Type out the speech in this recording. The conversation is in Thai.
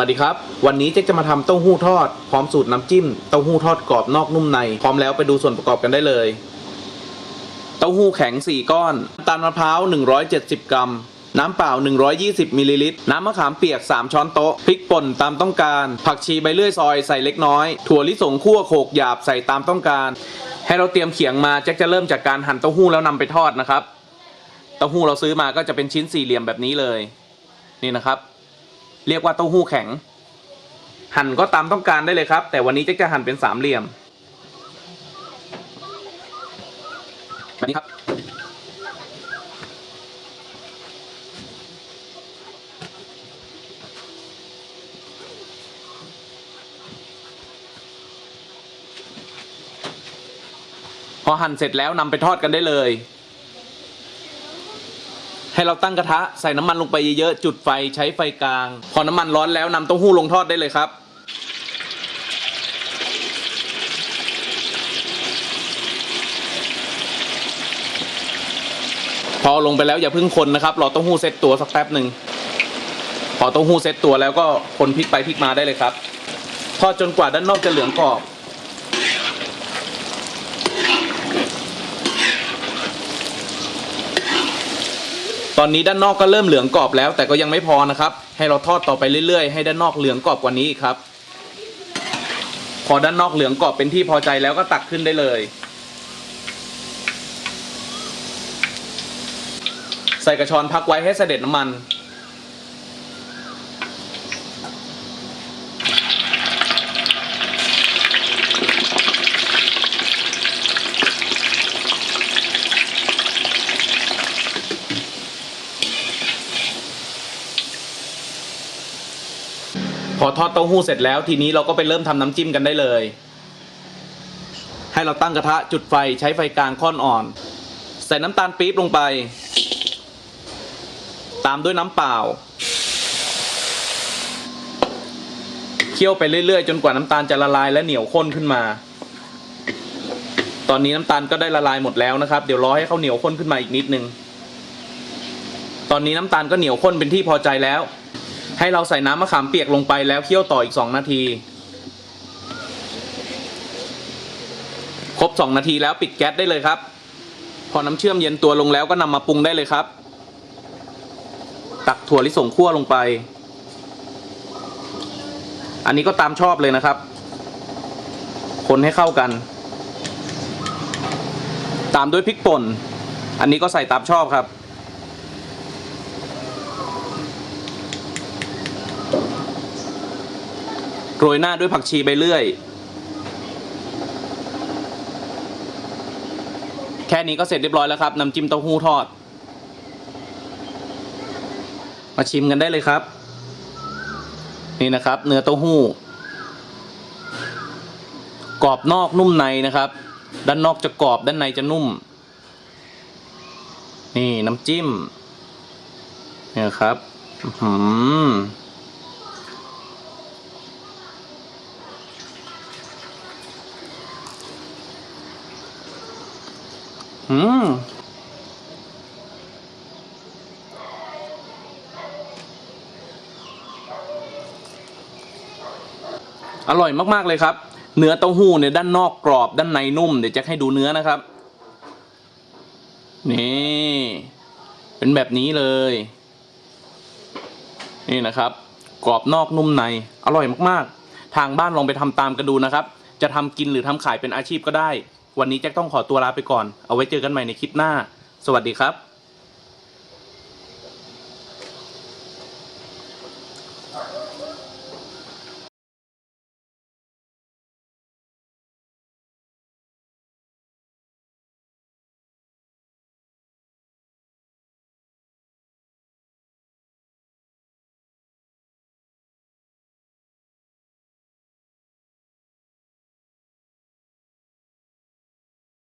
วัสดีครับ วันนี้เจ๊กจะมาทำเต้าหู้ทอด พร้อมสูตรน้ำจิ้มเต้าหู้ทอดกรอบนอกนุ่มใน พร้อมแล้วไปดูส่วนประกอบกันได้เลย เต้าหู้แข็ง 4 ก้อนน้ำตาลมะพร้าว 170 กรัม น้ำเปล่า 120มิลลิลิตร น้ำมะขามเปียก 3 ช้อนโต๊ะ พริกป่นตามต้องการ ผักชีใบเลื่อยซอยใส่เล็กน้อย ถั่วลิสงคั่วโขกหยาบใส่ตามต้องการ ให้เราเตรียมเขียงมาแจ็คจะเริ่มจากการหั่นเต้าหู้แล้วนำไปทอดนะครับ เต้าหู้เราซื้อมาก็จะเป็นชิ้นสี่เหลี่ยมแบบนี้เลย นี่นะครับ เรียกว่าเต้าหู้แข็ง หั่นก็ตามต้องการได้เลยครับ แต่วันนี้เจ๊จะหั่นเป็นสามเหลี่ยมแบบนี้ครับ พอหั่นเสร็จแล้วนำไปทอดกันได้เลย ให้เราตั้งกระทะใส่น้ำมันลงไปเยอะๆจุดไฟใช้ไฟกลาง พอน้ำมันร้อนแล้วนำเต้าหู้ลงทอดได้เลยครับ พอลงไปแล้วอย่าเพิ่งคนนะครับรอเต้าหู้เซ็ตตัวสักแป๊บหนึ่งพอเต้าหู้เซ็ตตัวแล้วก็คนพลิกไปพลิกมาได้เลยครับ ทอดจนกว่าด้านนอกจะเหลืองกรอบ ตอนนี้ด้านนอกก็เริ่มเหลืองกรอบแล้ว แต่ก็ยังไม่พอนะครับ ให้เราทอดต่อไปเรื่อยๆ ให้ด้านนอกเหลืองกรอบกว่านี้ครับ พอด้านนอกเหลืองกรอบเป็นที่พอใจแล้วก็ตักขึ้นได้เลย ใส่กระชอนพักไว้ให้เสด็จน้ำมัน อทอดเต้าหู้เสร็จแล้วทีนี้เราก็ไปเริ่มทำน้ำจิ้มกันได้เลย ให้เราตั้งกระทะจุดไฟใช้ไฟกลางค่อนอ่อน ใส่น้ำตาลปี๊บลงไป ตามด้วยน้ำเปล่า เคี่ยวไปเรื่อยๆ จนกว่าน้ำตาลจะละลายและเหนียวข้นขึ้นมา ตอนนี้น้ำตาลก็ได้ละลายหมดแล้วนะครับ เดี๋ยวรอให้เขาเหนียวข้นขึ้นมาอีกนิดนึง ตอนนี้น้ำตาลก็เหนียวข้นเป็นที่พอใจแล้ว ให้เราใส่น้ำมะขามเปียกลงไปแล้วเคี่ยวต่ออีก 2 นาที ครบ 2 นาทีแล้วปิดแก๊สได้เลยครับ พอน้ำเชื่อมเย็นตัวลงแล้วก็นำมาปรุงได้เลยครับ ตักถั่วลิสงคั่วลงไป อันนี้ก็ตามชอบเลยนะครับ คนให้เข้ากัน ตามด้วยพริกป่น อันนี้ก็ใส่ตามชอบครับ โรยหน้าด้วยผักชีใบเลื่อย แค่นี้ก็เสร็จเรียบร้อยแล้วครับน้ำจิ้มเต้าหู้ทอด มาชิมกันได้เลยครับ นี่นะครับ เนื้อเต้าหู้ กรอบนอกนุ่มในนะครับ ด้านนอกจะกรอบด้านในจะนุ่ม นี่น้ำจิ้มเนี่ยครับ อื้อ อืมอร่อยมาก ๆ เลยครับ เนื้อเต้าหู้เนี่ยด้านนอกกรอบด้านในนุ่ม เดี๋ยวจะให้ดูเนื้อนะครับ นี่ เป็นแบบนี้เลย นี่นะครับ กรอบนอกนุ่มใน อร่อยมาก ๆ ทางบ้านลองไปทำตามกันดูนะครับ จะทำกินหรือทำขายเป็นอาชีพก็ได้ วันนี้แจ็คต้องขอตัวลาไปก่อน เอาไว้เจอกันใหม่ในคลิปหน้า สวัสดีครับ